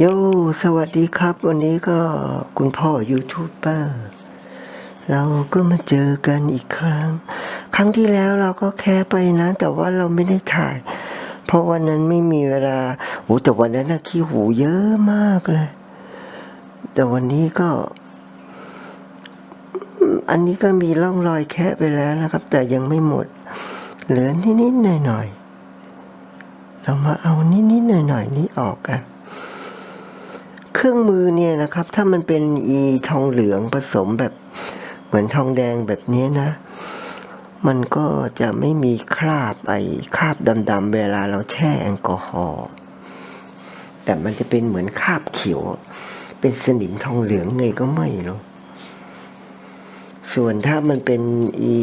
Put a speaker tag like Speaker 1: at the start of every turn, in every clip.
Speaker 1: โยสวัสดีครับ วันนี้ก็คุณพ่อยูทูบเบอร์เราก็มาเจอกันอีกครั้ง ครั้งที่แล้วเราก็แค่ไปนะ แต่ว่าเราไม่ได้ถ่าย เพราะวันนั้นไม่มีเวลาโอ้แต่วันนั้นนะขี้หูเยอะมากเลย แต่วันนี้ก็ อันนี้ก็มีร่องรอยแค่ไปแล้วนะครับ แต่ยังไม่หมด เหลือนิดๆหน่อยๆเรามาเอานิดๆหน่อยๆนี้ออกกัน เครื่องมือเนี่ยนะครับ ถ้ามันเป็นอีทองเหลืองผสมแบบเหมือนทองแดงแบบนี้นะ มันก็จะไม่มีคราบไอ้คราบดำๆเวลาเราแช่แอลกอฮอล์แต่มันจะเป็นเหมือนคราบเขียว เป็นสนิมทองเหลืองไงก็ไม่รู้ส่วนถ้ามันเป็นอี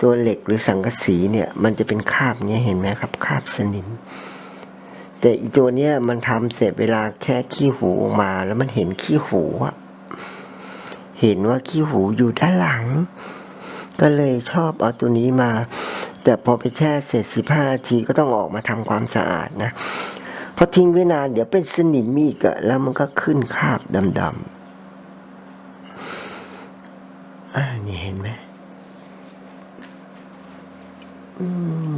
Speaker 1: ตัวเหล็กหรือสังกะสีเนี่ย มันจะเป็นคราบเนี้ยเห็นไหมครับคราบสนิม แต่อีตัวเนี้ยมันทำเสร็จเวลาแค่ขี้หูออกมา แล้วมันเห็นขี้หูอะเห็นว่าขี้หูอยู่ด้านหลัง ก็เลยชอบเอาตัวนี้มา แต่พอไปแช่เสร็จสิบห้าทีก็ต้องออกมาทำความสะอาดนะเพราะทิ้งไว้นานเดี๋ยวเป็นสนิมอีกอะแล้วมันก็ขึ้นคราบดำๆอ่านี่เห็นไหมอื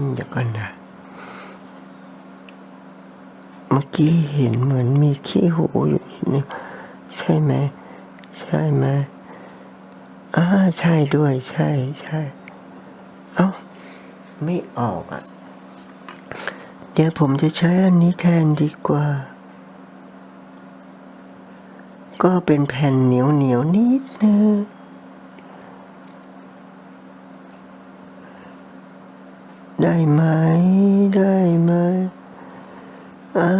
Speaker 1: มเดี๋ยวก่อนนะ เมื่อกี้เห็นเหมือนมีขี้หูอยู่นิดนึงใช่ไหมใช่ไหมอ่าใช่ด้วยใช่ใช่เอ้าไม่ออกอะ เดี๋ยวผมจะใช้อันนี้แทนดีกว่า ก็เป็นแผ่นเหนียวเหนียวนิดนึงได้ไหม ได้ไหม อ่า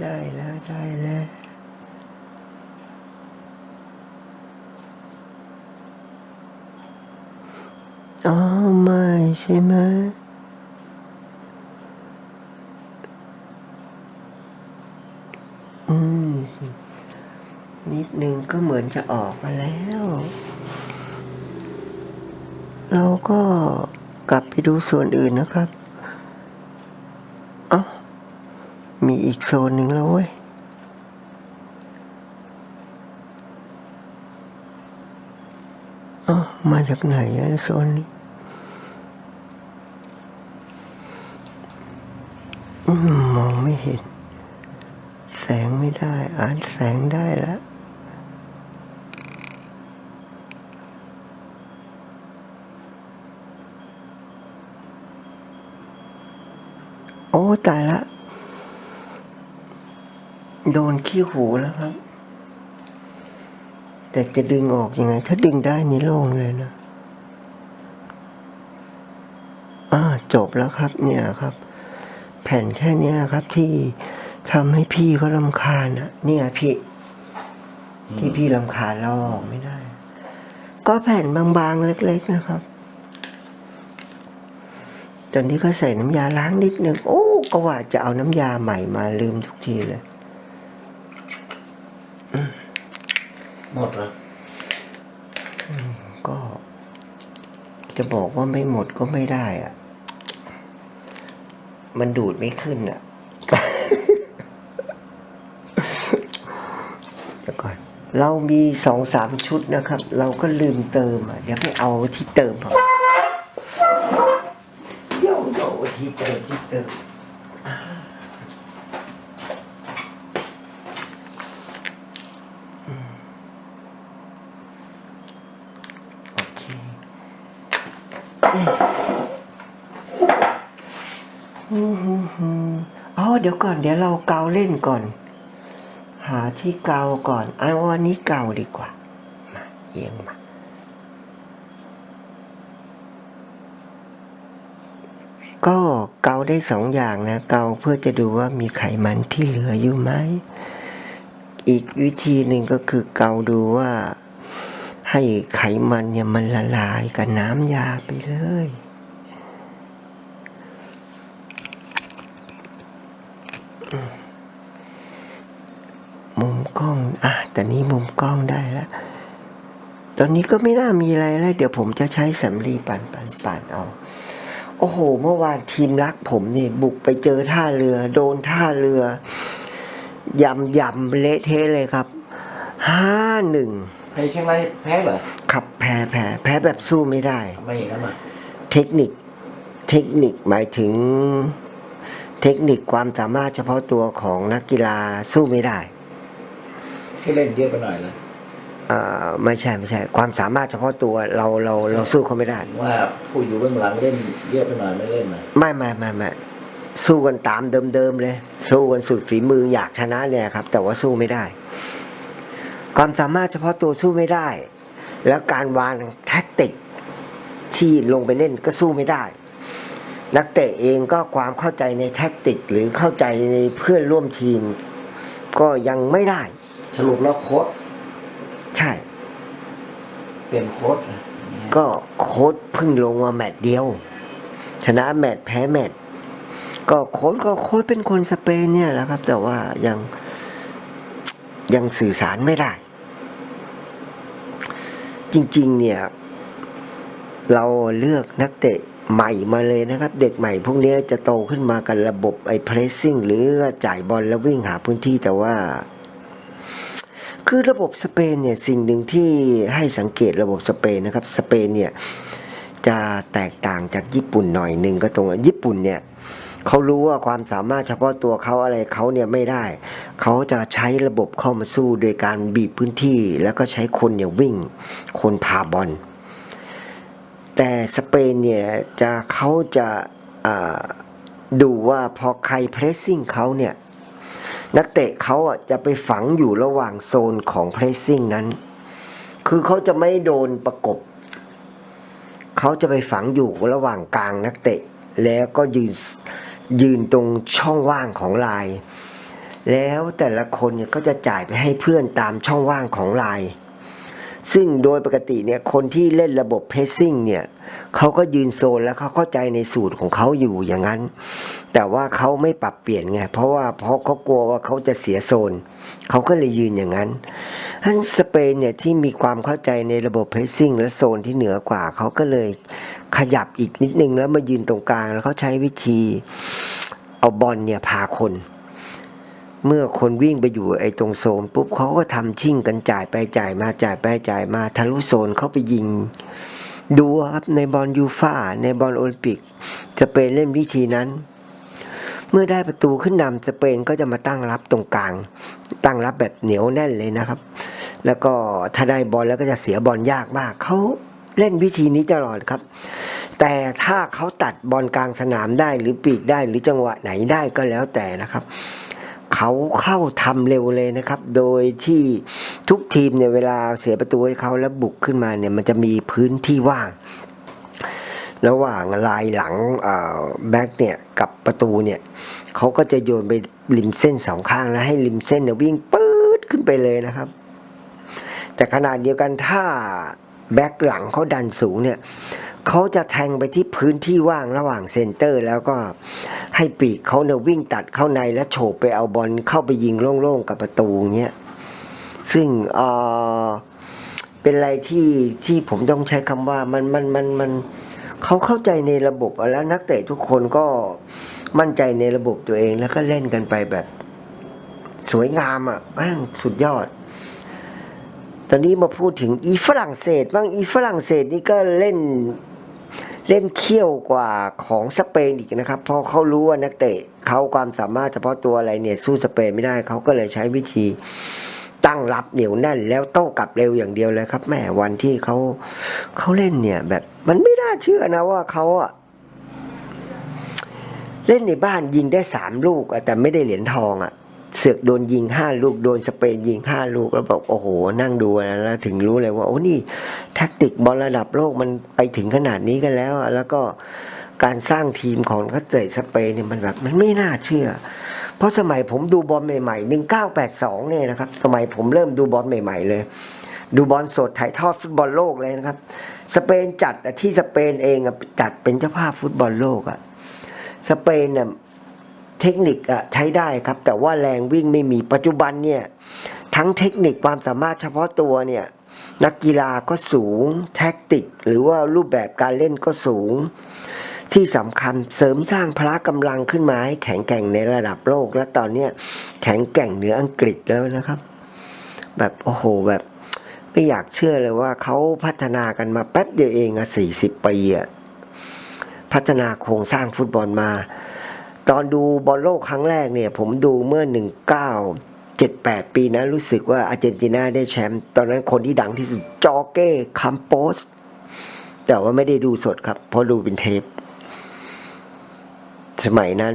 Speaker 1: ได้แล้วได้แล้วอ๋อไม่ใช่ไหมอืม นิดนึงก็เหมือนจะออกมาแล้ว เราก็กลับไปดูส่วนอื่นนะครับ เอ้า มีอีกโซนหนึ่งแล้วเว้ยอ้ามาจากไหนอะโซนนี้มมองไม่เห็น แสงไม่ได้ อ่านแสงได้แล้วโอ้ ตายละ โดนขี้หูแล้วครับ แต่จะดึงออกยังไง ถ้าดึงได้นี่โล่งเลยนะอ่าจบแล้วครับ เนี่ยครับ แผ่นแค่เนี้ยครับที่ทำให้พี่เขาลำคาญอะเนี่ยพี่ ที่พี่ลำคาญเราออกไม่ได้ ก็แผ่นบางๆ เล็ก ๆ นะครับ ตอนนี้ก็ใส่น้ำยาล้างนิดนึง โอ้ ก็ว่าจะเอาน้ำยาใหม่มาลืมทุกทีเลย
Speaker 2: หมดแล้ว
Speaker 1: ก็ จะบอกว่าไม่หมดก็ไม่ได้อะมันดูดไม่ขึ้นอะเดี๋ยวก่อน เรามีสองสามชุดนะครับ เราก็ลืมเติมอะ เดี๋ยวไปเอาที่เติมครับเดี๋ยวเดี๋ยวที่เติมที่เติมอ่าอืมโอเค อืมฮึฮึอ๋อเดี๋ยวก่อน เดี๋ยวเราเกาเล่นก่อน หาที่เกาก่อนเอาวันนี้เกาดีกว่า มาเอียงมาก็เกาได้สองอย่างนะ เกาเพื่อจะดูว่ามีไขมันที่เหลืออยู่ไหม อีกวิธีหนึ่งก็คือเกาดูว่า ให้ไขมันเนี่ยมันละลายกับน้ำยาไปเลย มุมกล้อง อะ แต่นี้มุมกล้องได้แล้ว ตอนนี้ก็ไม่น่ามีอะไรแล้ว เดี๋ยวผมจะใช้สำลีปั่นปั่นปั่นเอา โอ้โห เมื่อวานทีมรักผมเนี่ย บุกไปเจอท่าเรือ โดนท่าเรือยำยำเละเทะเลยครับ ห้าหนึ่ง
Speaker 2: แพ้เชียงรายแพ้เหรอ
Speaker 1: ครับแพ้แพ้แพ้แบบสู้ไม่ได้
Speaker 2: ทำไม่อย่างนั้นอะ
Speaker 1: เทคนิคเทคนิคหมายถึง เทคนิคความสามารถเฉพาะตัวของนักกีฬาสู้ไม่ได้
Speaker 2: ที่เล่นเยอะไปหน่อยเลย
Speaker 1: อ่าไม่ใช่ไม่ใช่ ความสามารถเฉพาะตัวเราเราเราสู้เขาไม่ได้
Speaker 2: ถึงว่าผู้อยู่เบื้องหลังเล่นเยอะไปหน่อยไม่เล่นมา
Speaker 1: ไม่ไม่ไม่ไม่สู้กันตามเดิมๆเลย สู้กันสุดฝีมืออยากชนะเนี่ยครับ แต่ว่าสู้ไม่ได้ ความสามารถเฉพาะตัวสู้ไม่ได้ แล้วการวางแท็กติกที่ลงไปเล่นก็สู้ไม่ได้ นักเตะเองก็ความเข้าใจในแท็กติก หรือเข้าใจในเพื่อนร่วมทีม ก็ยังไม่ได้
Speaker 2: สรุปแล้วโค้ช
Speaker 1: ใช่
Speaker 2: เปลี่ยนโค้ชนะเนี่ย
Speaker 1: ก็โค้ดเพิ่งลงมาแมตช์เดียว ชนะแมตช์แพ้แมตช์ก็โค้ดก็โค้ดเป็นคนสเปนเนี่ยแหละครับ แต่ว่ายังยังสื่อสารไม่ได้ จริง ๆ เนี่ย เราเลือกนักเตะใหม่มาเลยนะครับ เด็กใหม่พวกนี้จะโตขึ้นมากับระบบไอ้ pressing หรือจ่ายบอลแล้ววิ่งหาพื้นที่แต่ว่า คือระบบสเปนเนี่ยสิ่งหนึ่งที่ให้สังเกตระบบสเปนนะครับ สเปนเนี่ยจะแตกต่างจากญี่ปุ่นหน่อยหนึ่งก็ตรงว่าญี่ปุ่นเนี่ย เขารู้ว่าความสามารถเฉพาะตัวเขาอะไรเขาเนี่ยไม่ได้ เขาจะใช้ระบบเข้ามาสู้โดยการบีบพื้นที่ แล้วก็ใช้คนเนี่ยวิ่ง คนพาบอล แต่สเปนเนี่ยจะเขาจะดูว่าพอใครเพรสซิ่งเขาเนี่ยนักเตะเขาอะจะไปฝังอยู่ระหว่างโซนของเพรสซิ่งนั้น คือเขาจะไม่โดนประกบ เขาจะไปฝังอยู่ระหว่างกลางนักเตะ แล้วก็ยืน ยืนตรงช่องว่างของลาย แล้วแต่ละคนเนี่ยก็จะจ่ายไปให้เพื่อนตามช่องว่างของลาย ซึ่งโดยปกติเนี่ยคนที่เล่นระบบเพรสซิ่งเนี่ยเขาก็ยืนโซนแล้วเขาเข้าใจในสูตรของเขาอยู่อย่างนั้น แต่ว่าเขาไม่ปรับเปลี่ยนไงเพราะว่าเพราะเขากลัวว่าเขาจะเสียโซนเขาก็เลยยืนอย่างนั้นทั้นสเปนเนี่ยที่มีความเข้าใจในระบบเพรสซิ่งและโซนที่เหนือกว่าเขาก็เลย ขยับอีกนิดนึงแล้วมายืนตรงกลาง แล้วเขาใช้วิธีเอาบอลเนี่ยพาคน เมื่อคนวิ่งไปอยู่ไอ้ตรงโซนปุ๊บเขาก็ทำชิ่งกันจ่ายไปจ่ายมาจ่ายไปจ่ายมาทะลุโซนเขาไปยิง ดูครับในบอลยูฟ่าในบอลโอลิมปิกสเปนเล่นวิธีนั้น เมื่อได้ประตูขึ้นนำสเปนก็จะมาตั้งรับตรงกลาง ตั้งรับแบบเหนียวแน่นเลยนะครับ แล้วก็ถ้าได้บอลแล้วก็จะเสียบอลยากมากเขาเล่นวิธีนี้ตลอดครับ แต่ถ้าเขาตัดบอลกลางสนามได้หรือปีกได้หรือจังหวะไหนได้ก็แล้วแต่นะครับ เขาเข้าทำเร็วเลยนะครับ โดยที่ทุกทีมเนี่ยเวลาเสียประตูให้เขาแล้วบุกขึ้นมาเนี่ยมันจะมีพื้นที่ว่าง ระหว่างลายหลังแบ็กเนี่ยกับประตูเนี่ยเขาก็จะโยนไปริมเส้นสองข้างแล้วให้ริมเส้นเนี่ยวิ่งปื๊ดขึ้นไปเลยนะครับ แต่ขนาดเดียวกันถ้าแบ็กหลังเขาดันสูงเนี่ย เขาจะแทงไปที่พื้นที่ว่างระหว่างเซนเตอร์ แล้วก็ให้ปีกเขาเนี่ยวิ่งตัดเข้าในแล้วโฉบไปเอาบอลเข้าไปยิงโล่งๆกับประตูเงี้ยซึ่งเออเป็นอะไรที่ที่ผมต้องใช้คำว่ามันมันมันมันเขาเข้าใจในระบบแล้วนักเตะทุกคนก็มั่นใจในระบบตัวเองแล้วก็เล่นกันไปแบบ สวยงามอะแม่งสุดยอด ตอนนี้มาพูดถึงอีฝรั่งเศสบ้างอีฝรั่งเศสนี่ก็เล่น เล่นเขี้ยวกว่าของสเปนอีกนะครับ เพราะเขารู้ว่านักเตะเขาความสามารถเฉพาะตัวอะไรเนี่ยสู้สเปนไม่ได้เขาก็เลยใช้วิธีตั้งรับเหนียวแน่นแล้วโต้กลับเร็วอย่างเดียวเลยครับแม่วันที่เขาเขาเล่นเนี่ย แบบมันไม่น่าเชื่อนะว่าเขาอะเล่นในบ้านยิงได้สามลูกแต่ไม่ได้เหรียญทองอะ เสือกโดนยิงห้าลูกโดนสเปนยิงห้าลูกแล้วบอกโอ้โห นั่งดูนะแล้วถึงรู้เลยว่าโอ้นี่แท็กติกบอลระดับโลกมันไปถึงขนาดนี้กันแล้วแล้วก็การสร้างทีมของนักเตะสเปนเนี่ยมันแบบมันไม่น่าเชื่อ เพราะสมัยผมดูบอลใหม่ๆหนึ่งเก้าแปดสองเนี่ยนะครับ สมัยผมเริ่มดูบอลใหม่ ๆ เลย ดูบอลสดถ่ายทอดฟุตบอลโลกเลยนะครับ สเปนจัดที่สเปนเองจัดเป็นเจ้าภาพฟุตบอลโลกอะสเปนเนี่ย เทคนิคอะใช้ได้ครับ แต่ว่าแรงวิ่งไม่มีปัจจุบันเนี่ยทั้งเทคนิคความสามารถเฉพาะตัวเนี่ยนักกีฬาก็สูงแท็กติก หรือว่ารูปแบบการเล่นก็สูง ที่สำคัญเสริมสร้างพละกำลังขึ้นมาให้แข็งแกร่งในระดับโลก และตอนเนี้แข็งแกร่งเหนืออังกฤษแล้วนะครับ แบบโอ้โหแบบไม่อยากเชื่อเลยว่าเขาพัฒนากันมาแป๊บเดียวเองอะสี่สิบปีอะพัฒนาโครงสร้างฟุตบอลมา ตอนดูบอลโลกครั้งแรกเนี่ย ผมดูเมื่อหนึ่งเก้าเจ็ดแปดปีนะ รู้สึกว่าอาร์เจนตินาได้แชมป์ตอนนั้นคนที่ดังที่สุดจอร์เก้คัมโปส แต่ว่าไม่ได้ดูสดครับ เพราะดูเป็นเทป สมัยนั้น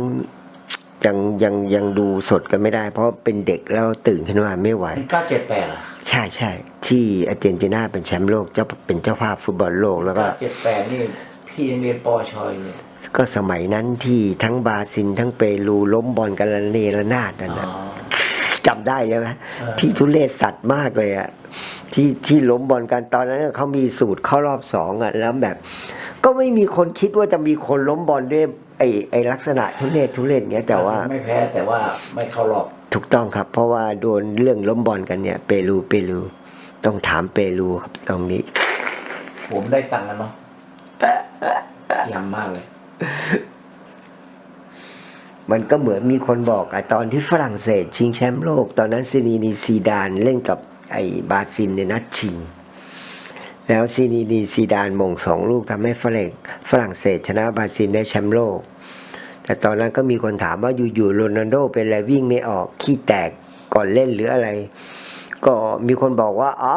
Speaker 1: ยังยังยังดูสดกันไม่ได้ เพราะเป็นเด็กแล้วตื่นขึ้นมาไม่ไหว
Speaker 2: เก้าเจ็ดแปดอะ
Speaker 1: ใช่ใช่ที่อาร์เจนตินาเป็นแชมป์โลกเจ้าเป็นเจ้าภาพฟุตบอลโลกแล้วก็
Speaker 2: เก้าเจ็ดแปดนี่ พี่ยังเรียนปอชอยเนี่ย
Speaker 1: ก็สมัยนั้นที่ทั้งบราซิลทั้งเปรูล้มบอลกันละเนระนาดนั่น
Speaker 2: อ๋อ
Speaker 1: นะจำได้ใช่ไหม
Speaker 2: เออ
Speaker 1: ที่ทุเรศสัตว์มากเลยอะที่ที่ล้มบอลกันตอนนั้นเขามีสูตรเข้ารอบสองอะแล้วแบบ ก็ไม่มีคนคิดว่าจะมีคนล้มบอลด้วยไอ้ไอ้ลักษณะทุเรศทุเรศเงี้ยแต่ว่า
Speaker 2: ไม่แพ้แต่ว่าไม่เข้ารอบ
Speaker 1: ถูกต้องครับ เพราะว่าโดนเรื่องล้มบอลกันเนี่ย เปรูเปรู ต้องถามเปรูครับตรงนี้
Speaker 2: ผมได้ตังค์กันเนาะยำมากเลย
Speaker 1: มันก็เหมือนมีคนบอกอะตอนที่ฝรั่งเศส ชิงแชมป์โลก ตอนนั้นซินีนีซีดานเล่นกับไอ้บาซิลในนัดชิง แล้วซินีนีซีดานมงสองลูกทำให้ฝรั่งฝรั่งเศสชนะบาซิลได้แชมป์โลก แต่ตอนนั้นก็มีคนถามว่าอยู่ๆโรนัลโดเป็นอะไรวิ่งไม่ออกขี้แตกก่อนเล่นหรืออะไร ก็มีคนบอกว่าอ๋อ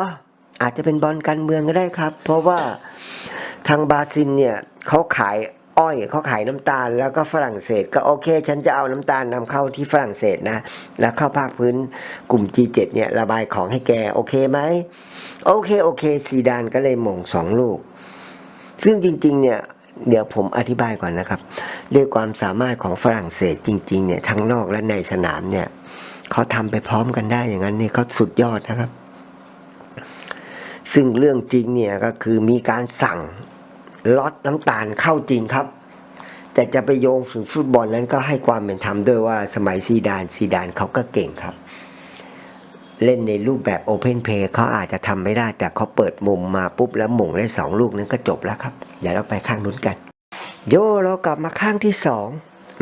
Speaker 1: อาจจะเป็นบอลการเมืองก็ได้ครับ เพราะว่าทางบาซิลเนี่ยเขาขาย อ้อยเขาขายน้ำตาลแล้วก็ฝรั่งเศส ก็โอเค ฉันจะเอาน้ำตาลนำเข้าที่ฝรั่งเศสนะ แล้วเข้าภาคพื้นกลุ่ม G7 เนี่ยระบายของให้แกโอเคไหมโอเคโอเคซีดานก็เลยหม่งสองลูก ซึ่งจริง ๆ เนี่ยเดี๋ยวผมอธิบายก่อนนะครับ ด้วยความสามารถของฝรั่งเศสจริง ๆ เนี่ยทั้งนอกและในสนามเนี่ยเขาทำไปพร้อมกันได้อย่างนั้นนี่เขาสุดยอดนะครับ ซึ่งเรื่องจริงเนี่ยก็คือมีการสั่ง ล็อตน้ำตาลเข้าจริงครับ แต่จะไปโยงถึงฟุตบอลนั้นก็ให้ความเป็นธรรมด้วยว่าสมัยซีดานซีดานเขาก็เก่งครับ เล่นในรูปแบบโอเพนเพย์เขาอาจจะทำไม่ได้ แต่เขาเปิดมุมมาปุ๊บแล้วหม่งได้สองลูกนั้นก็จบแล้วครับเดี๋ยวเราไปข้างนู้นกัน โยเรากลับมาข้างที่สอง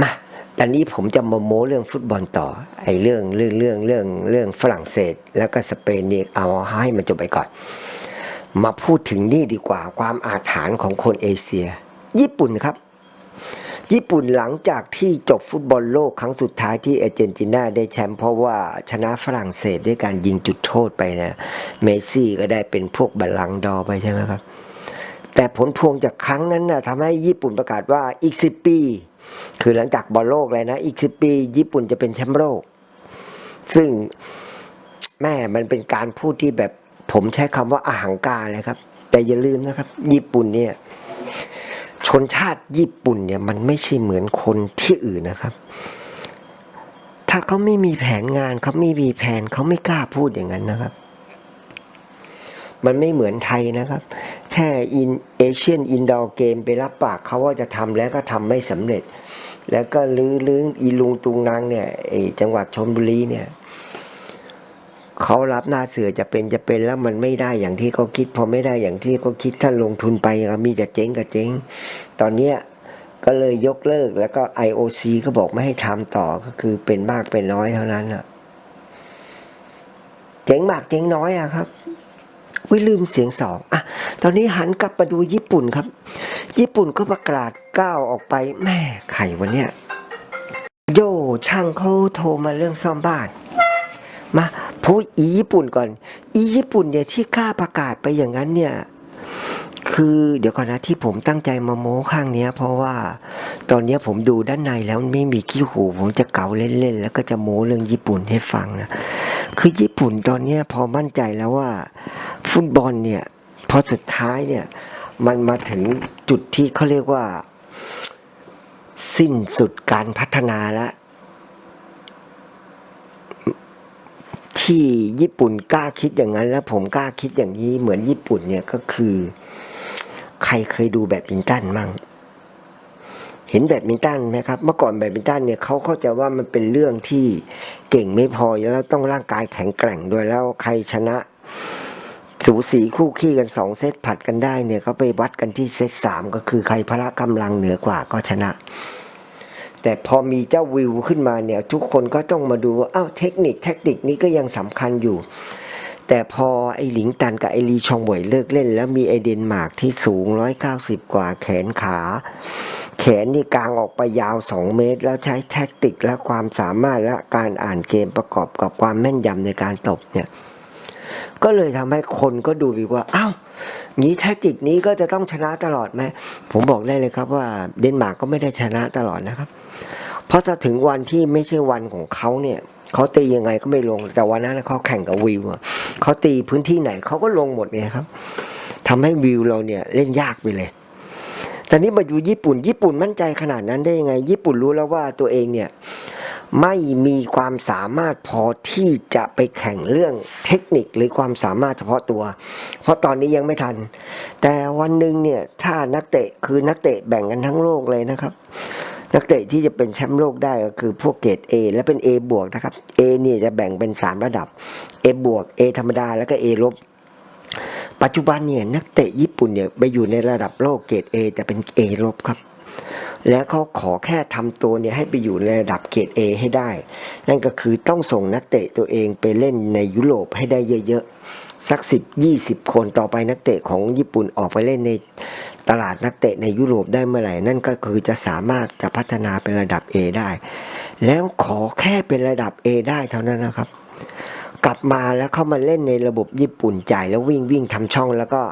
Speaker 1: มาตอนนี้ผมจะมาโม้เรื่องฟุตบอลต่อไอ้เรื่องเรื่องเรื่องเรื่องเรื่องฝรั่งเศส แล้วก็สเปนนี่เอาให้มันจบไปก่อน มาพูดถึงนี่ดีกว่าความอาถรรพ์ของคนเอเชีย ญี่ปุ่นครับ ญี่ปุ่นหลังจากที่จบฟุตบอลโลกครั้งสุดท้ายที่เอเจนตินาได้แชมป์เพราะว่าชนะฝรั่งเศสด้วยการยิงจุดโทษไปนะเมซี่ก็ได้เป็นพวกบัลลังดอไปใช่ไหมครับ แต่ผลพวงจากครั้งนั้นนะทำให้ญี่ปุ่นประกาศว่าอีกสิปี คือหลังจากบอลโลกเลยนะอีกสิปี ญี่ปุ่นจะเป็นแชมป์โลก ซึ่งแม่มันเป็นการพูดที่แบบ ผมใช้คำว่าอาหังการเลยครับ แต่อย่าลืมนะครับ ญี่ปุ่นเนี่ยชนชาติญี่ปุ่นเนี่ยมันไม่ใช่เหมือนคนที่อื่นนะครับ ถ้าเขาไม่มีแผนงานเขาไม่มีแผนเขาไม่กล้าพูดอย่างนั้นนะครับ มันไม่เหมือนไทยนะครับ แค่อินเอเชียนอินดอร์เกมไปรับปากเขาว่าจะทำแล้วก็ทำไม่สำเร็จ แล้วก็ลื้อลื้ออีลุงตุงนางเนี่ยจังหวัดชนบุรีเนี่ย เขารับหน้าเสือจะเป็นจะเป็นแล้วมันไม่ได้อย่างที่เขาคิด พอไม่ได้อย่างที่เขาคิดถ้าลงทุนไปมีแต่เจ๊งกับเจ๊ง ตอนเนี้ยก็เลยยกเลิกแล้วก็ IOC ก็บอกไม่ให้ทำต่อก็คือเป็นมากเป็นน้อยเท่านั้นอะเจ๊งมากเจ๊งน้อยอะครับวิลืมเสียงสองอะตอนนี้หันกลับมาดูญี่ปุ่นครับ ญี่ปุ่นก็ประกาศก้าวออกไปแม่ไข่วันเนี้ยโยช่างเขาโทรมาเรื่องซ่อมบ้าน มา พูดอีญี่ปุ่นก่อน อีญี่ปุ่นเนี่ยที่กล้าประกาศไปอย่างนั้นเนี่ยคือเดี๋ยวก่อนนะที่ผมตั้งใจมาโม้ข้างเนี้ย เพราะว่าตอนเนี้ยผมดูด้านในแล้วไม่มีขี้หู ผมจะเก่าเล่นๆแล้วก็จะโม้เรื่องญี่ปุ่นให้ฟังนะคือญี่ปุ่นตอนเนี้ยพอมั่นใจแล้วว่า ฟุตบอลเนี่ยพอสุดท้ายเนี่ย มันมาถึงจุดที่เขาเรียกว่า สิ้นสุดการพัฒนาแล้ว ที่ญี่ปุ่นกล้าคิดอย่างนั้น แล้วผมกล้าคิดอย่างนี้เหมือนญี่ปุ่นเนี่ยก็คือ ใครเคยดูแบดมินตันมั่งเห็นแบดมินตันไหมครับ เมื่อก่อนแบดมินตันเนี่ยเขาเข้าใจว่ามันเป็นเรื่องที่เก่งไม่พอแล้วต้องร่างกายแข็งแกร่งด้วยแล้วใครชนะ สูสีคู่ขี้กันสองเซตผัดกันได้เนี่ยเขาไปวัดกันที่เซตสามก็คือใครพละกำลังเหนือกว่าก็ชนะ แต่พอมีเจ้าวิวขึ้นมาเนี่ยทุกคนก็ต้องมาดูว่าอ้าวเทคนิคแทคนิคนี้ก็ยังสำคัญอยู่ แต่พอไอ้หลิงตันกับไอ้ลีชองบวยเลิกเล่น แล้วมีไอเดนมาร์กที่สูง 190 กว่าแขนขา แขนนี่กลางออกไปยาว 2 เมตร แล้วใช้แท็กติกและความสามารถและการอ่านเกมประกอบกับความแม่นยำในการตบเนี่ยก็เลยทำให้คนก็ดูอีกว่า อ้าว งี้แท็กติกนี้ก็จะต้องชนะตลอดไหม ผมบอกได้เลยครับว่าเดนมาร์กก็ไม่ได้ชนะตลอดนะครับ เพราะถ้าถึงวันที่ไม่ใช่วันของเขาเนี่ยเขาตียังไงก็ไม่ลง แต่วันนั้นเขาแข่งกับวิวเขาตีพื้นที่ไหนเขาก็ลงหมดเนี่ยครับทำให้วิวเราเนี่ยเล่นยากไปเลยแต่นี่มาอยู่ญี่ปุ่น ญี่ปุ่นมั่นใจขนาดนั้นได้ยังไง ญี่ปุ่นรู้แล้วว่าตัวเองเนี่ยไม่มีความสามารถพอที่จะไปแข่งเรื่องเทคนิคหรือความสามารถเฉพาะตัว เพราะตอนนี้ยังไม่ทัน แต่วันหนึ่งเนี่ยถ้านักเตะคือนักเตะแบ่งกันทั้งโลกเลยนะครับ นักเตะที่จะเป็นแชมป์โลกได้ก็คือพวกเกรด A และเป็น A บวกนะครับ A เนี่ยจะแบ่งเป็น 3 ระดับ A บวก A ธรรมดา แล้วก็ A ลบปัจจุบันเนี่ยนักเตะญี่ปุ่นเนี่ยไปอยู่ในระดับโลกเกรด A แต่เป็น A ลบครับ แล้วเขาขอแค่ทำตัวเนี่ยให้ไปอยู่ในระดับเกรด A ให้ได้ นั่นก็คือต้องส่งนักเตะตัวเองไปเล่นในยุโรปให้ได้เยอะๆสักสิบยี่สิบคนต่อไปนักเตะของญี่ปุ่นออกไปเล่นใน ตลาดนักเตะในยุโรปได้เมื่อไหร่ นั่นก็คือจะสามารถจะพัฒนาเป็นระดับ A ได้ แล้วขอแค่เป็นระดับ A ได้เท่านั้นนะครับ กลับมาแล้วเข้ามาเล่นในระบบญี่ปุ่นจ่ายแล้ววิ่งวิ่งทำช่องแล้วก็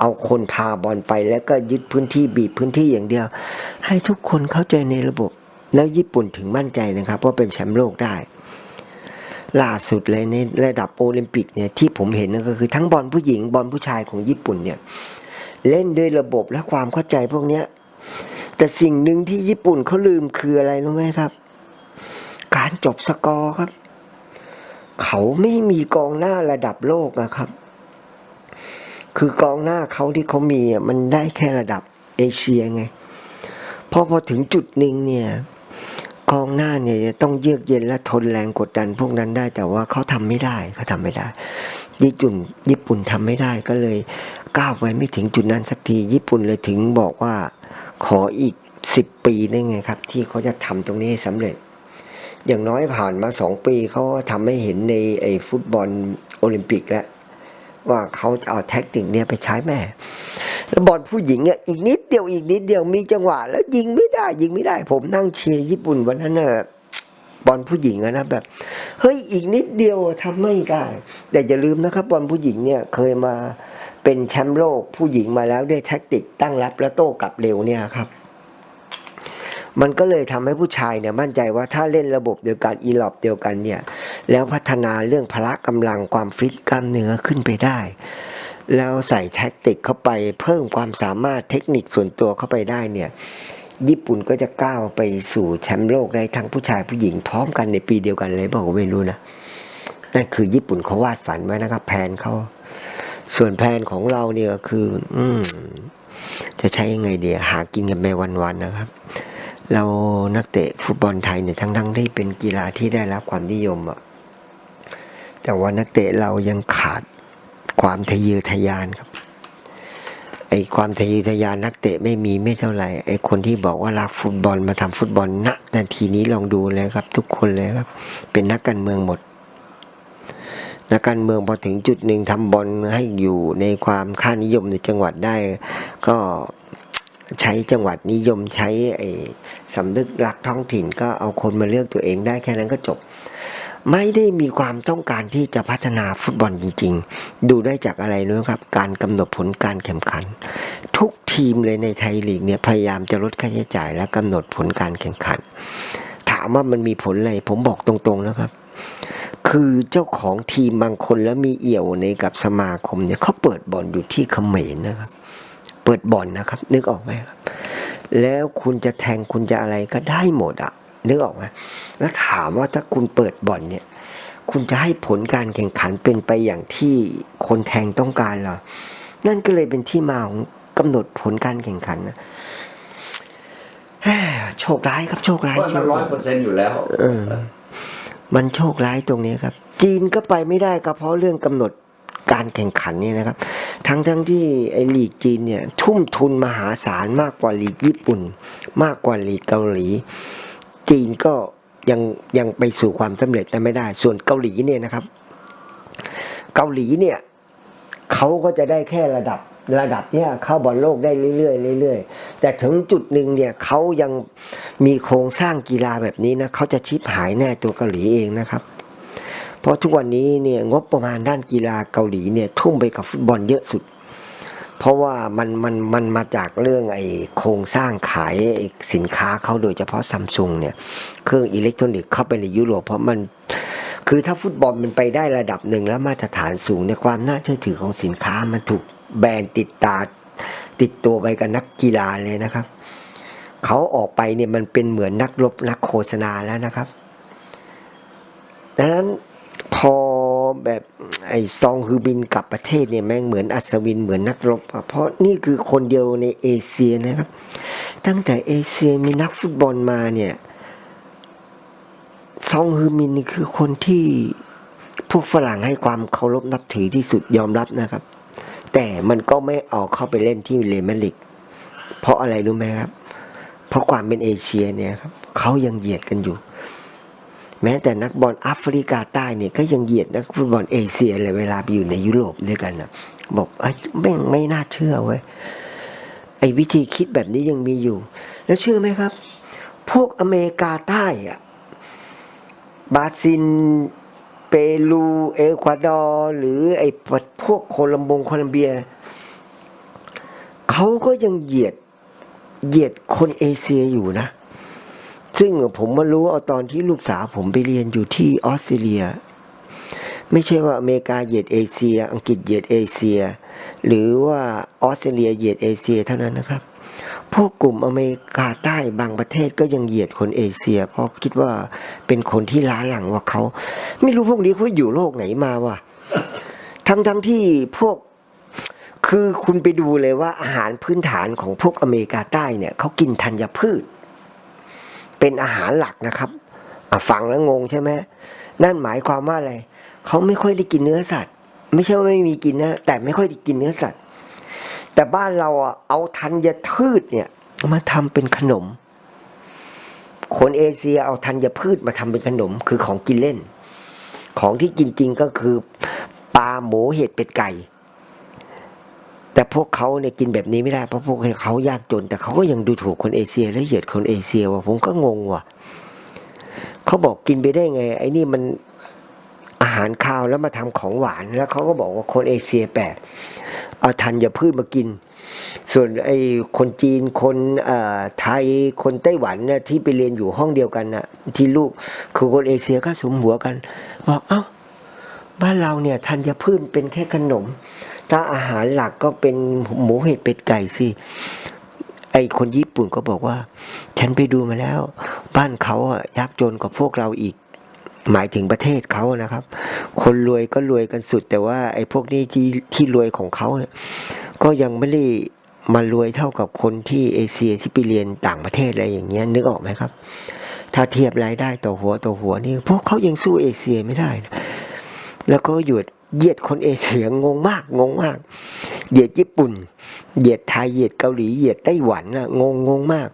Speaker 1: เอาคนพาบอลไป แล้วก็ยึดพื้นที่บีบพื้นที่อย่างเดียว ให้ทุกคนเข้าใจในระบบ แล้วญี่ปุ่นถึงมั่นใจนะครับว่าเป็นแชมป์โลกได้ล่าสุดเลยในระดับโอลิมปิกเนี่ยที่ผมเห็นนะก็คือทั้งบอลผู้หญิงบอลผู้ชายของญี่ปุ่นเนี่ย เล่นด้วยระบบและความเข้าใจพวกเนี้ย แต่สิ่งหนึ่งที่ญี่ปุ่นเขาลืมคืออะไรรู้ไหมครับ การจบสกอร์ครับ เขาไม่มีกองหน้าระดับโลกอะครับ คือกองหน้าเขาที่เขามีมันได้แค่ระดับเอเชียไงพอพอถึงจุดหนึ่งเนี่ยกองหน้าเนี่ยจะต้องเยือกเย็นและทนแรงกดดัน พวกนั้นได้แต่ว่าเขาทำไม่ได้เขาทำไม่ได้ ญี่ปุ่นญี่ปุ่นทำไม่ได้ก็เลย ก้าวไปไม่ถึงจุดนั้นสักทีญี่ปุ่นเลยถึงบอกว่าขออีกสิบปีได้ไงครับ ที่เขาจะทำตรงนี้ให้สำเร็จ อย่างน้อยผ่านมาสองปีเขาก็ทำให้เห็นในไอ้ฟุตบอลโอลิมปิกแล้วว่าเขาจะเอาแท็กติกเนี่ยไปใช้แม่แล้วบอลผู้หญิงเนี่ยอีกนิดเดียวอีกนิดเดียวมีจังหวะ แล้วยิงไม่ได้ ยิงไม่ได้ ผมนั่งเชียร์ญี่ปุ่นวันนั้นน่ะบอลผู้หญิงอะนะแบบเฮ้ยอีกนิดเดียวทำไม่ได้ แต่อย่าลืมนะครับบอลผู้หญิงเนี่ยเคยมา เป็นแชมป์โลกผู้หญิงมาแล้วด้วยแท็กติกตั้งรับและโต้กลับเร็วเนี่ยครับ มันก็เลยทำให้ผู้ชายเนี่ยมั่นใจว่าถ้าเล่นระบบเดียวกันอีหลอบเดียวกันเนี่ย แล้วพัฒนาเรื่องพละกำลังความฟิตกล้ามเนื้อขึ้นไปได้ แล้วใส่แท็กติกเข้าไปเพิ่มความสามารถเทคนิคส่วนตัวเข้าไปได้เนี่ยญี่ปุ่นก็จะก้าวไปสู่แชมป์โลกได้ทั้งผู้ชายผู้หญิงพร้อมกันในปีเดียวกันเลยบอกว่าไม่รู้นะนั่นคือญี่ปุ่นเขาวาดฝันไว้นะครับแผนเขา ส่วนแผนของเราเนี่ยก็คือ อืจะใช้ยังไงเดียหากินกันไปวันๆนะครับ เรานักเตะฟุตบอลไทยเนี่ยทั้งๆที่เป็นกีฬาที่ได้รับความนิยมอะแต่ว่านักเตะเรายังขาดความทะเยอทะยานครับไอความทะเยอทะยานนักเตะไม่มีไม่เท่าไหร่ไอคนที่บอกว่ารักฟุตบอลมาทำฟุตบอลณนาทีนี้ลองดูเลยครับ ทุกคนเลยครับ เป็นนักการเมืองหมด นักการเมืองพอถึงจุดหนึ่งทำบอลให้อยู่ในความค่านิยมในจังหวัดได้ ก็ใช้จังหวัดนิยมใช้ไอ้สำนึกรักท้องถิ่นก็เอาคนมาเลือกตัวเองได้แค่นั้นก็จบ ไม่ได้มีความต้องการที่จะพัฒนาฟุตบอลจริง ๆ ดูได้จากอะไรรู้ไหมครับ การกำหนดผลการแข่งขัน ทุกทีมเลยในไทยลีกเนี่ยพยายามจะลดค่าใช้จ่ายและกำหนดผลการแข่งขัน ถามว่ามันมีผลอะไรผมบอกตรงๆนะครับ คือเจ้าของทีมบางคนแล้วมีเอี่ยวในกับสมาคมเนี่ยเขาเปิดบอลอยู่ที่เขมรนะครับ เปิดบ่อนนะครับ นึกออกไหมครับ แล้วคุณจะแทงคุณจะอะไรก็ได้หมดอะนึกออกไหมแล้วถามว่าถ้าคุณเปิดบ่อนเนี่ย คุณจะให้ผลการแข่งขันเป็นไปอย่างที่คนแทงต้องการเหรอนั่นก็เลยเป็นที่มาของกำหนดผลการแข่งขันนะแฮ่โชคร้ายครับโชคร้าย
Speaker 2: ว่า
Speaker 1: โช
Speaker 2: มัน
Speaker 1: ค
Speaker 2: ร้อ
Speaker 1: ร้ายย
Speaker 2: เปอร์เซ็นต์อยู่แล้ว
Speaker 1: เออ มันโชคร้ายตรงนี้ครับ จีนก็ไปไม่ได้ก็เพราะเรื่องกำหนดการแข่งขันเนี่ยนะครับ ทั้งทั้งที่ไอลีกจีนเนี่ยทุ่มทุนมหาศาลมากกว่าลีกญี่ปุ่น มากกว่าลีกเกาหลี จีนก็ยังยังไปสู่ความสำเร็จนั้นไม่ได้ ส่วนเกาหลีเนี่ยนะครับ เกาหลีเนี่ยเขาก็จะได้แค่ระดับ ระดับเนี่ยเข้าบอลโลกได้เรื่อยๆเรื่อยๆ แต่ถึงจุดหนึ่งเนี่ยเขายังมีโครงสร้างกีฬาแบบนี้นะเขาจะชิบหายแน่ตัวเกาหลีเองนะครับ เพราะทุกวันนี้เนี่ยงบประมาณด้านกีฬาเกาหลีเนี่ยทุ่มไปกับฟุตบอลเยอะสุด เพราะว่ามันมันมันมาจากเรื่องไอ้โครงสร้างขายสินค้าเขาโดยเฉพาะซัมซุงเนี่ยเครื่องอิเล็กทรอนิกส์เข้าไปในยุโรปเพราะมันคือถ้าฟุตบอลมันไปได้ระดับหนึ่งแล้วมาตรฐานสูงเนี่ยความน่าเชื่อถือของสินค้ามันถูก แบรนด์ติดตาติดตัวไปกับนักกีฬาเลยนะครับ เขาออกไปเนี่ยมันเป็นเหมือนนักรบนักโฆษณาแล้วนะครับดังนั้นพอแบบไอ้ซองฮือบินกลับประเทศเนี่ยแม่งเหมือนอัศวินเหมือนนักรบ เพราะนี่คือคนเดียวในเอเชียนะครับ ตั้งแต่เอเชียมีนักฟุตบอลมาเนี่ยซองฮือมินนี่คือคนที่พวกฝรั่งให้ความเคารพนับถือที่สุดยอมรับนะครับ แต่มันก็ไม่เอาเข้าไปเล่นที่เลมลิก เพราะอะไรรู้ไหมครับ เพราะความเป็นเอเชียเนี่ยครับเขายังเหยียดกันอยู่ แม้แต่นักบอลแอฟริกาใต้เนี่ยก็ยังเหยียดนักฟุตบอลเอเชียเลยเวลาไปอยู่ในยุโรปด้วยกันนะบอกไอ้ยไม่งไม่น่าเชื่อเว้ยไอ้วิธีคิดแบบนี้ยังมีอยู่ แล้วเชื่อไหมครับ พวกอเมริกาใต้อะบราซิล เปรูเอควาดอร์หรือไอ้พวกโคลัมบงโคลัมเบียเขาก็ยังเหยียดเหยียดคนเอเชียอยู่นะ ซึ่งผมมารู้เอาตอนที่ลูกสาวผมไปเรียนอยู่ที่ออสเตรเลีย ไม่ใช่ว่าอเมริกาเหยียดเอเชีย อังกฤษเหยียดเอเชีย หรือว่าออสเตรเลียเหยียดเอเชียเท่านั้นนะครับ พวกกลุ่มอเมริกาใต้บางประเทศก็ยังเหยียดคนเอเชีย เพราะคิดว่าเป็นคนที่ล้าหลังกว่าเขา ไม่รู้พวกนี้เขาอยู่โลกไหนมาวะทั้งทั้งที่พวกคือคุณไปดูเลยว่าอาหารพื้นฐานของพวกอเมริกาใต้เนี่ยเขากินธัญพืช เป็นอาหารหลักนะครับฟังแล้วงงใช่ไหมนั่นหมายความว่าอะไรเขาไม่ค่อยได้กินเนื้อสัตว์ ไม่ใช่ว่าไม่มีกินนะแต่ไม่ค่อยได้กินเนื้อสัตว์ แต่บ้านเราอะเอาธัญพืชเนี่ยมาทำเป็นขนม คนเอเชียเอาธัญพืชมาทำเป็นขนม คือของกินเล่น ของที่กินจริงก็คือปลาหมูเห็ดเป็ดไก่ แต่พวกเขาเนี่ยกินแบบนี้ไม่ได้เพราะพวกเขายากจน แต่เขาก็ยังดูถูกคนเอเชียและเหยียดคนเอเชียว่ะผมก็งงว่ะเขาบอกกินไปได้ไง ไอ้นี่มัน หารคาวแล้วมาทำของหวานแล้วเขาก็บอกว่าคนเอเชียแปลกเอาธัญพืชมากิน ส่วนไอ้คนจีนคนอ่อไทยคนไต้หวันเนี่ยที่ไปเรียนอยู่ห้องเดียวกันน่ะที่ลูกคือคนเอเชียก็สมหัวกันบอกเอ้าบ้านเราเนี่ยธัญพืชเป็นแค่ขนม ถ้าอาหารหลักก็เป็นหมูเห็ดเป็ดไก่สิไอคนญี่ปุ่นก็บอกว่า ฉันไปดูมาแล้ว บ้านเขาอะยากจนกว่าพวกเราอีก หมายถึงประเทศเขานะครับ คนรวยก็รวยกันสุด แต่ว่าไอ้พวกนี้ที่ที่รวยของเขาเนี่ยก็ยังไม่ได้มารวยเท่ากับคนที่เอเชียที่ไปเรียนต่างประเทศอะไรอย่างเงี้ยนึกออกไหมครับ ถ้าเทียบรายได้ต่อหัวต่อหัวนี่พวกเขายังสู้เอเชียไม่ได้นะแล้วก็หยุดเหยียดคนเอเชียงงมากงงมาก เหยียดญี่ปุ่น เหยียดไทยเหยียดเกาหลีเหยียดไต้หวันอะงงงงมาก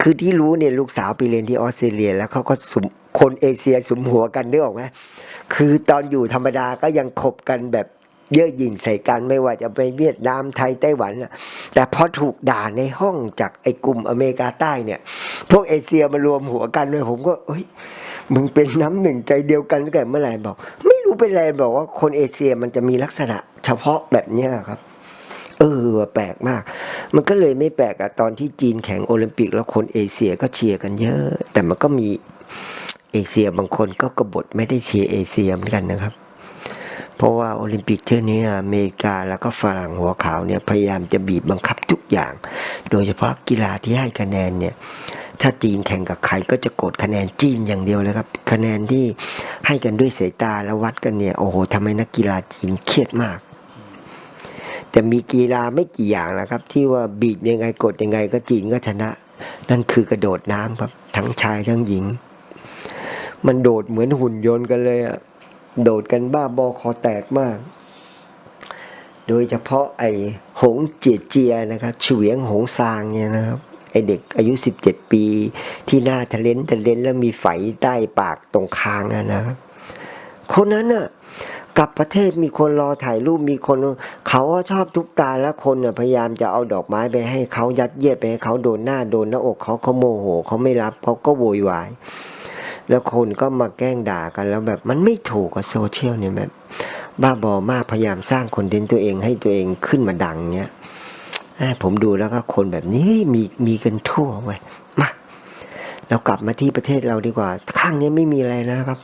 Speaker 1: คือที่รู้เนี่ยลูกสาวไปเรียนที่ออสเตรเลีย แล้วเขาก็สุม คนเอเชียสุมหัวกันนึกออกไหมคือตอนอยู่ธรรมดาก็ยังคบกันแบบเยอะหยิ่งใส่กันไม่ว่าจะไปเวียดนามไทยไต้หวันนะแต่พอถูกด่าในห้องจากไอ้กลุ่มอเมริกาใต้เนี่ย พวกเอเชียมารวมหัวกันเลยผมก็เอ้ยมึงเป็นน้ำหนึ่งใจเดียวกันตั้งแต่เมื่อไหร่บอก ไม่รู้เป็นไรบอกว่าคนเอเชียมันจะมีลักษณะ เฉพาะแบบเนี้ยครับเออแปลกมาก มันก็เลยไม่แปลกอะตอนที่จีนแข่งโอลิมปิก แล้วคนเอเชียก็เชียร์กันเยอะ แต่มันก็มี เอเชียบางคนก็กบฏไม่ได้เชียร์เอเชียเหมือนกันนะครับ เพราะว่าโอลิมปิกเที่ยวนี้อเมริกาแล้วก็ฝรั่งหัวขาวเนี่ยพยายามจะบีบบังคับทุกอย่าง โดยเฉพาะกีฬาที่ให้คะแนนเนี่ยถ้าจีนแข่งกับใครก็จะกดคะแนนจีนอย่างเดียวเลยครับ คะแนนที่ให้กันด้วยสายตาแล้ววัดกันเนี่ยโอ้โหทำให้นักกีฬาจีนเครียดมาก แต่มีกีฬาไม่กี่อย่างนะครับ ที่ว่าบีบยังไงกดยังไงก็จีนก็ชนะ นั่นคือกระโดดน้ำครับ ทั้งชายทั้งหญิง มันโดดเหมือนหุ่นยนต์กันเลยอะโดดกันบ้าบอคอแตกมาก โดยเฉพาะไอ้หงเจียเจียนะครับเฉวียงหงซางเนี่ยนะครับไอเด็กอายุ 17 ปี ที่หน้าทะเลนทะเลนแล้วมีไฝใต้ปากตรงคางนะนะ คนนั้นน่ะกลับประเทศมีคนรอถ่ายรูปมีคน เขาชอบทุกตาแล้วคนน่ะพยายามจะเอาดอกไม้ไปให้เขายัดเยียดไปให้เขาโดนหน้าโดนหน้าอกเขาเขาโมโหเขาไม่รับเขาก็โวยวาย แล้วคนก็มาแกล้งด่ากันแล้วแบบมันไม่ถูกกับโซเชียลเนี่ยแบบ บ้าบอมากพยายามสร้างคนเทนตัวเองให้ตัวเองขึ้นมาดังเนี้ยผมดูแล้วก็คนแบบนี้มีมีกันทั่วเว้ยมาเรากลับมาที่ประเทศเราดีกว่า ข้างนี้ไม่มีอะไรแล้วครับ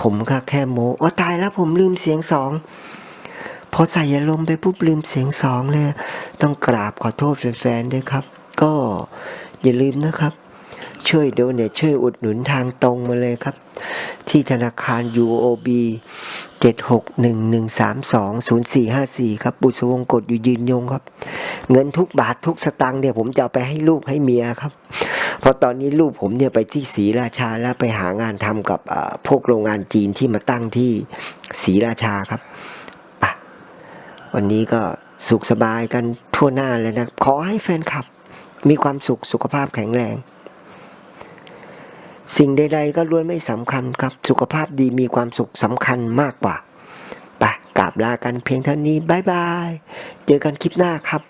Speaker 1: ผมก็แค่โมโอ้ตายแล้วผมลืมเสียงสองพอใส่อารมณ์ไปปุ๊บลืมเสียงสองเลย ต้องกราบขอโทษแฟนๆด้วยครับ ก็อย่าลืมนะครับ ช่วยโดเนทช่วยอุดหนุนทางตรงมาเลยครับ ที่ธนาคาร UOB 7611320454ครับ บุษวงกฎอยู่ยืนยงครับ เงินทุกบาททุกสตังค์เนี่ยผมจะเอาไปให้ลูกให้เมียครับ เพราะตอนนี้ลูกผมเนี่ยไปที่ศรีราชาแล้วไปหางานทำกับพวกโรงงานจีนที่มาตั้งที่ศรีราชาครับอะวันนี้ก็สุขสบายกันทั่วหน้าเลยนะ ขอให้แฟนคลับ มีความสุขสุขภาพแข็งแรง สิ่งใดๆก็ล้วนไม่สำคัญครับ สุขภาพดีมีความสุขสำคัญมากกว่า ไปกราบลากันเพียงเท่านี้บายบาย เจอกันคลิปหน้าครับ